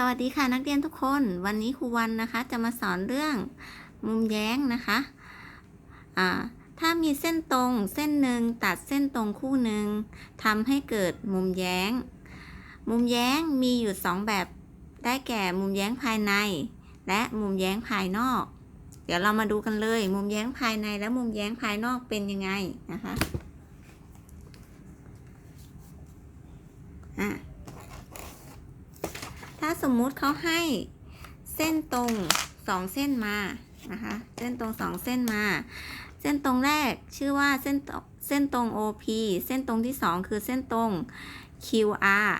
สวัสดีค่ะนักเรียนทุกคน วันนี้ครูวันนะคะจะมาสอนเรื่องมุมแย้งนะคะอ่าถ้ามีเส้นตรงเส้นหนึ่งตัดเส้นตรงคู่หนึ่งทำให้เกิดมุมแย้ง มุมแย้งมีอยู่สองแบบได้แก่มุมแย้งภายใน และมุมแย้งภายนอก เดี๋ยวเรามาดูกันเลย มุมแย้งภายในและมุมแย้งภายนอกเป็นยังไงนะคะอะ สมมุติเขาให้เส้นตรงสองเส้นมานะคะ เส้นตรงสองเส้นมา เส้นตรงแรกชื่อว่าเส้นตรงเส้นตรง OP เส้นตรงที่สองคือเส้นตรง QR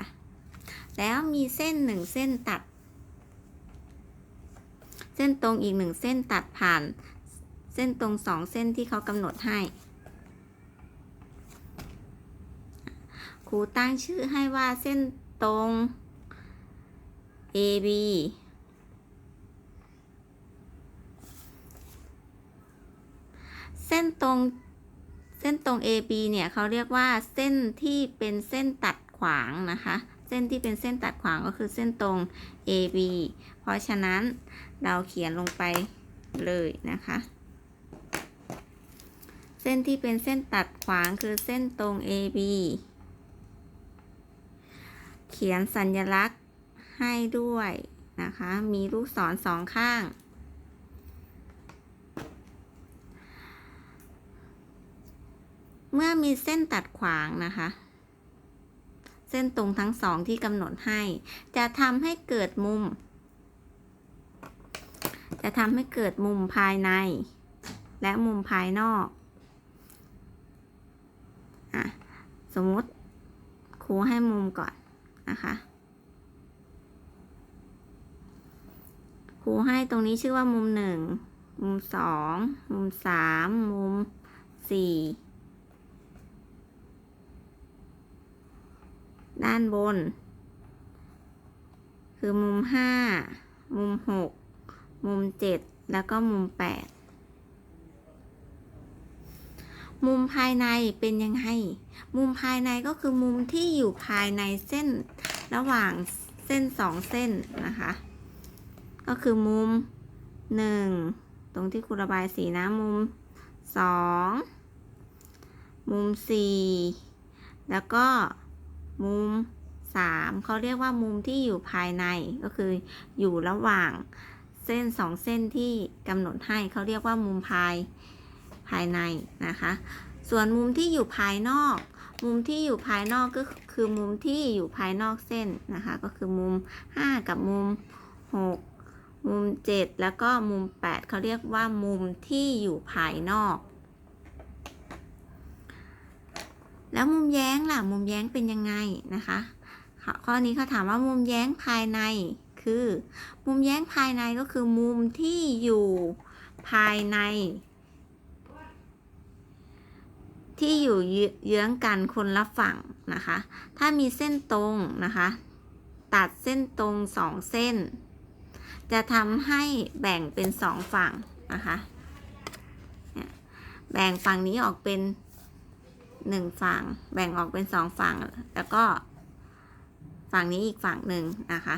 แล้วมีเส้นหนึ่งเส้นตัด เส้นตรงอีกหนึ่งเส้นตัดผ่าน เส้นตรงสองเส้นที่เขากำหนดให้ครูตั้งชื่อให้ว่าเส้นตรง AB เส้นตรงเส้นตรง AB เนี่ยเขาเรียกว่าเส้นที่เป็นเส้นตัดขวางนะคะ เส้นที่เป็นเส้นตัดขวางก็คือเส้นตรง AB เพราะฉะนั้นเราเขียนลงไปเลยนะคะ เส้นที่เป็นเส้นตัดขวางคือเส้นตรง AB เขียนสัญลักษณ์ ให้ด้วยนะคะ มีลูกศรสองข้าง เมื่อมีเส้นตัดขวางนะคะ เส้นตรงทั้งสองที่กำหนดให้ จะทำให้เกิดมุม จะทำให้เกิดมุมภายใน และมุมภายนอกอะสมมติครูให้มุมก่อนนะคะ รูให้ตรงนี้ชื่อว่ามุมหนึ่งมุมสองมุมสามมุมสี่ด้านบน คือมุมห้ามุมหกมุมเจ็ดแล้วก็มุมแปดมุมภายในเป็นยังไง มุมภายในก็คือมุมที่อยู่ภายในเส้นระหว่างเส้นสองเส้นนะคะ ก็คือมุมหนึ่งตรงที่ครูระบายสีนะมุมสองมุมสี่แล้วก็มุมสามเขาเรียกว่ามุมที่อยู่ภายในก็คืออยู่ระหว่างเส้นสองเส้นที่กำหนดให้เขาเรียกว่ามุมภายภายในนะคะ ส่วนมุมที่อยู่ภายนอก มุมที่อยู่ภายนอกก็คือมุมที่อยู่ภายนอกเส้นนะคะ ก็คือมุม 5 กับมุม 6 มุม 7 แล้วก็มุม 8เขาเรียกว่ามุมที่อยู่ภายนอก แล้วมุมแย้งล่ะ มุมแย้งเป็นยังไงนะคะข้อข้อนี้เขาถามว่ามุมแย้งภายในคือ มุมแย้งภายในก็คือมุมที่อยู่ภายใน ที่อยู่เยื้องกันคนละฝั่งนะคะ ถ้ามีเส้นตรงนะคะ ตัดเส้นตรงสองเส้น จะทำให้แบ่งเป็นสองฝั่งนะคะแบ่งฝั่งนี้ออกเป็นหนึ่งฝั่ง แบ่งออกเป็นสองฝั่ง แล้วก็ฝั่งนี้อีกฝั่งหนึ่งนะคะ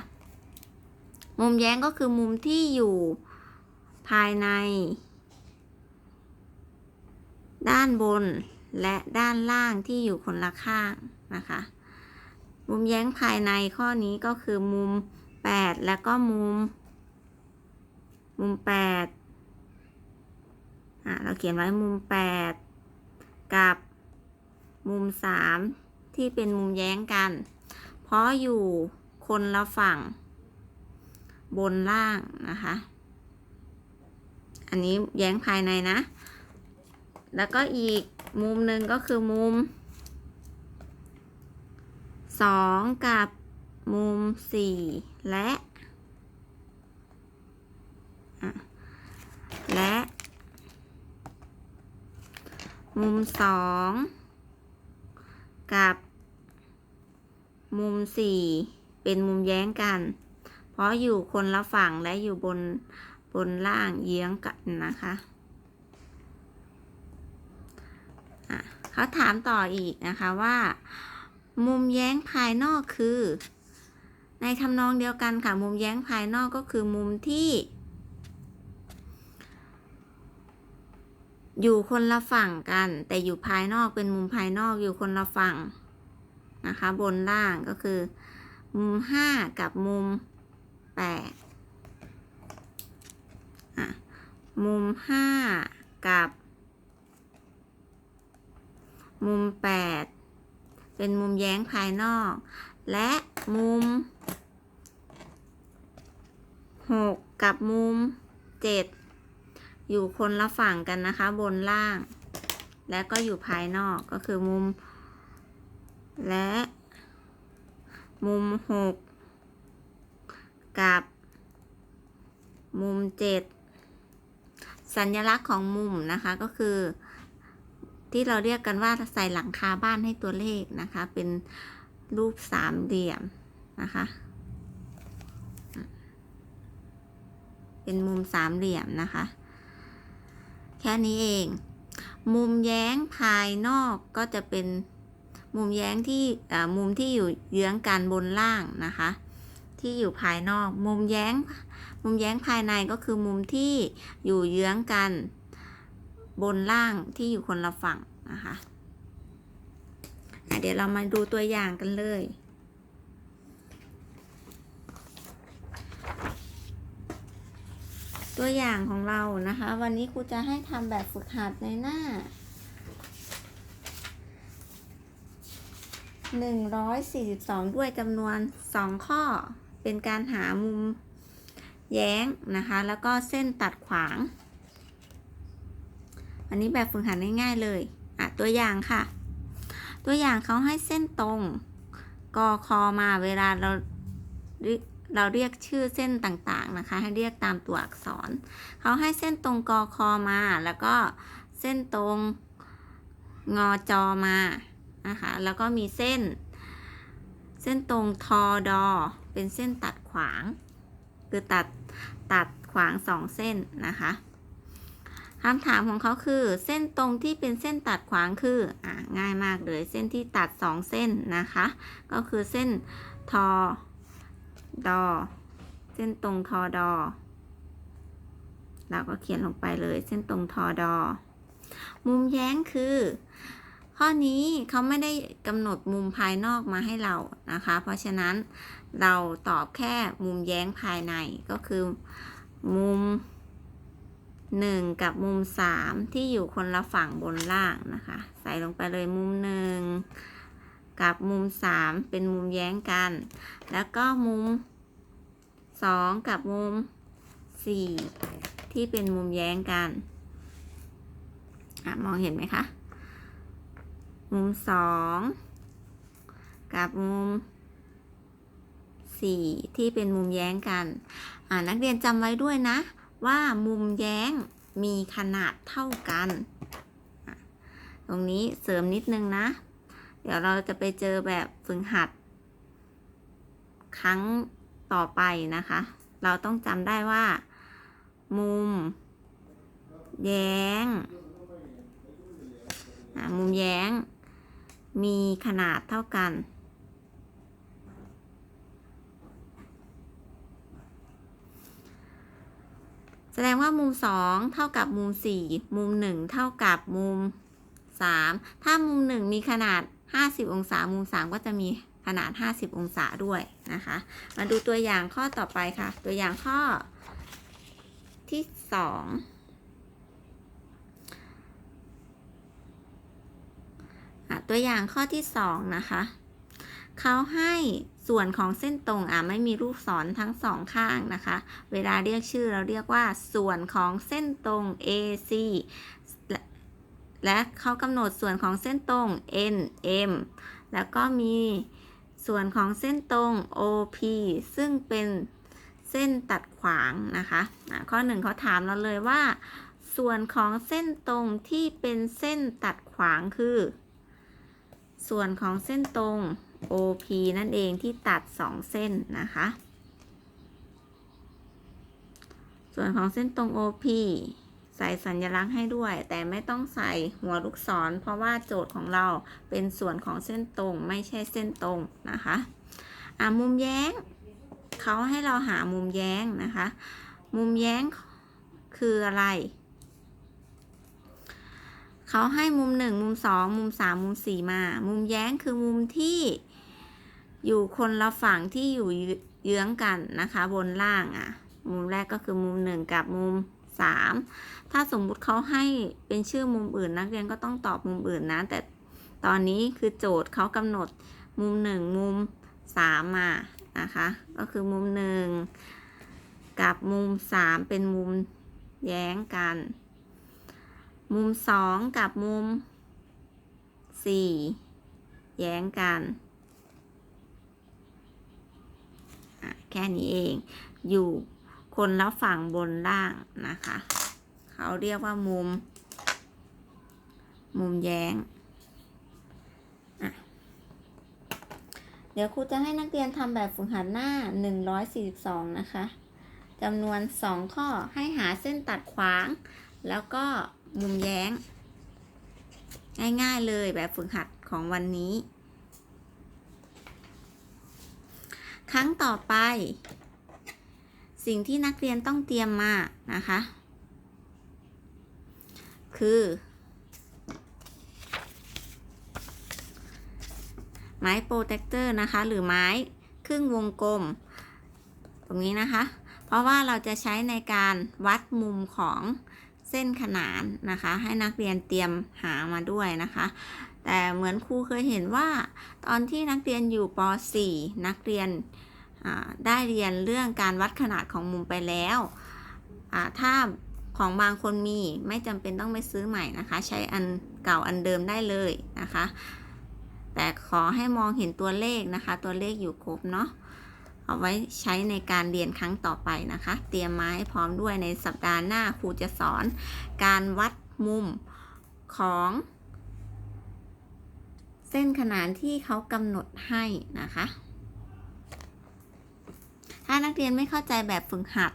มุมแย้งก็คือมุมที่อยู่ภายใน ด้านบนและด้านล่างที่อยู่คนละข้างนะคะ มุมแย้งภายในข้อนี้ก็คือมุม 8 แล้วก็มุม มุม8อะเราเขียนไว้มุม8กับมุม3ที่เป็นมุมแย้งกัน เพราะอยู่คนละฝั่ง บนล่างนะคะ อันนี้แย้งภายในนะ แล้วก็อีกมุมหนึ่งก็คือมุมสองกับมุมสี่และอะ และ มุมสองกับ มุมสี่เป็นมุมแย้งกัน เพราะอยู่คนละฝั่งและอยู่บนบนล่างเยื้องกันนะคะเขาถามต่ออีกนะคะว่า มุมแย้งภายนอกคือ ในทำนองเดียวกันค่ะ มุมแย้งภายนอกก็คือมุมที่ อยู่คนละฝั่งกัน แต่อยู่ภายนอกเป็นมุมภายนอกอยู่คนละฝั่งนะคะ บนล่างก็คือ มุมห้ากับมุมแปดมุมห้ากับ มุมแปดเป็นมุมแย้งภายนอก และมุมหกกับมุมเจ็ด อยู่คนละฝั่งกันนะคะ บนล่าง และก็อยู่ภายนอกก็คือมุม และ มุมหกกับ มุมเจ็ดสัญลักษณ์ของมุมนะคะก็คือ ที่เราเรียกกันว่าใส่หลังคาบ้านให้ตัวเลขนะคะ เป็นรูปสามเหลี่ยมนะคะ เป็นมุมสามเหลี่ยมนะคะ แค่นี้เอง มุมแย้งภายนอกก็จะเป็นมุมแย้งที่มุมที่อยู่เยื้องกันบนล่างนะคะ ที่อยู่ภายนอก มุมแย้ง มุมแย้งภายในก็คือมุมที่อยู่เยื้องกันบนล่างที่อยู่คนละฝั่งนะคะะเดี๋ยวเรามาดูตัวอย่างกันเลย ตัวอย่างของเรานะคะ วันนี้ครูจะให้ทำแบบฝึกหัดในหน้า142ด้วยจำนวน2ข้อ เป็นการหามุมแย้งนะคะ แล้วก็เส้นตัดขวาง อันนี้แบบฝึกหัดง่ายๆเลยอะตัวอย่างค่ะ ตัวอย่างเขาให้เส้นตรงกอคอมาเวลาเรา เราเรียกชื่อเส้นต่างๆนะคะ ให้เรียกตามตัวอักษร เขาให้เส้นตรงกอคอมา แล้วก็เส้นตรงงอจอมานะคะแล้วก็มีเส้น เส้นตรงทอดอ เป็นเส้นตัดขวาง คือตัดตัดขวางสองเส้นนะคะคำถามของเขาคือ เส้นตรงที่เป็นเส้นตัดขวางคืออะง่ายมากเลย เส้นที่ตัดสองเส้นนะคะ ก็คือเส้นทอ ดอ เส้นตรงทอดอ เราก็เขียนลงไปเลยเส้นตรงทอดอ มุมแย้งคือ ข้อนี้เขาไม่ได้กำหนดมุมภายนอกมาให้เรานะคะ เพราะฉะนั้นเราตอบแค่มุมแย้งภายในก็คือมุม 1 กับมุม 3 ที่อยู่คนละฝั่งบนล่างนะคะ ใส่ลงไปเลยมุม 1 กับมุม 3 เป็นมุมแย้งกัน แล้วก็มุม 2 กับมุม 4 ที่เป็นมุมแย้งกันอะมองเห็นไหมคะ มุม 2 กับมุม 4 ที่เป็นมุมแย้งกันนักเรียนจำไว้ด้วยนะ ว่ามุมแย้งมีขนาดเท่ากัน ตรงนี้เสริมนิดนึงนะ เดี๋ยวเราจะไปเจอแบบฝึกหัด ครั้งต่อไปนะคะ เราต้องจำได้ว่า มุม แย้ง มุมแย้ง มีขนาดเท่ากันแสดงว่ามุม 2 เท่ากับมุม 4 มุม 1 เท่ากับมุม 3 ถ้ามุม 1 มีขนาด 50 องศามุม3ก็จะมีขนาด 50 องศาด้วยนะคะ มาดูตัวอย่างข้อต่อไปค่ะ ตัวอย่างข้อที่2อะตัวอย่างข้อที่ 2 นะคะเขาให้ส่วนของเส้นตรงอะไม่มีลูกศรทั้งสองข้างนะคะ เวลาเรียกชื่อเราเรียกว่าส่วนของเส้นตรง AC และเขากำหนดส่วนของเส้นตรง NM แล้วก็มีส่วนของเส้นตรง OP ซึ่งเป็นเส้นตัดขวางนะคะะข้อหนึ่งเขาถามเราเลยว่า ส่วนของเส้นตรงที่เป็นเส้นตัดขวางคือ ส่วนของเส้นตรง OP นั่นเองที่ตัด 2 เส้นนะคะ ส่วนของเส้นตรง OP ใส่สัญลักษณ์ให้ด้วย แต่ไม่ต้องใส่หัวลูกศร เพราะว่าโจทย์ของเราเป็นส่วนของเส้นตรงไม่ใช่เส้นตรงนะคะอะมุมแย้งเขาให้เราหามุมแย้งนะคะ มุมแย้งคืออะไรเขาให้มุมหนึ่งมุมสองมุมสามมุมสี่มา มุมแย้งคือมุมที่อยู่คนละฝั่งที่อยู่เยื้องกันนะคะ บนล่างอะ มุมแรกก็คือมุมหนึ่งกับมุม สามถ้าสมมุติเขาให้เป็นชื่อมุมอื่น นักเรียนก็ต้องตอบมุมอื่นนะ แต่ตอนนี้คือโจทย์เขากำหนดมุมหนึ่งมุมสามานะคะ ก็คือมุมหนึ่งกับมุมสามเป็นมุมแย้งกัน มุมสองกับมุมสี่แย้งกันแค่นี้เองอยู่ คนละฝั่งบนล่างนะคะ เขาเรียกว่ามุม มุมแย้ง เดี๋ยวครูจะให้นักเรียนทำแบบฝึกหัดหน้า 142 นะคะจำนวน 2 ข้อให้หาเส้นตัดขวาง แล้วก็มุมแย้ง ง่ายๆเลยแบบฝึกหัดของวันนี้ ครั้งต่อไป สิ่งที่นักเรียนต้องเตรียมมานะคะ คือ ไม้โปรเทคเตอร์นะคะ หรือไม้ครึ่งวงกลม ตรงนี้นะคะ เพราะว่าเราจะใช้ในการวัดมุมของเส้นขนานนะคะ ให้นักเรียนเตรียมหามาด้วยนะคะ แต่เหมือนครูเคยเห็นว่า ตอนที่นักเรียนอยู่ป .4 นักเรียน ได้เรียนเรื่องการวัดขนาดของมุมไปแล้วถ้าของบางคนมีไม่จำเป็นต้องไปซื้อใหม่นะคะ ใช้อันเก่าอันเดิมได้เลยนะคะ แต่ขอให้มองเห็นตัวเลขนะคะ ตัวเลขอยู่ครบเนาะเอาไว้ใช้ในการเรียนครั้งต่อไปนะคะ เตรียมมาให้พร้อมด้วยในสัปดาห์หน้าครูจะสอน การวัดมุมของ เส้นขนานที่เขากำหนดให้นะคะ ถ้านักเรียนไม่เข้าใจแบบฝึกหัด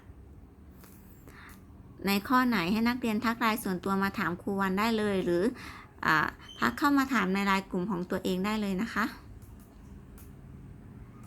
ในข้อไหนให้นักเรียนทักไลน์ส่วนตัวมาถามครูวันได้เลย หรืออทักเข้ามาถามในไลน์กลุ่มของตัวเองได้เลยนะคะ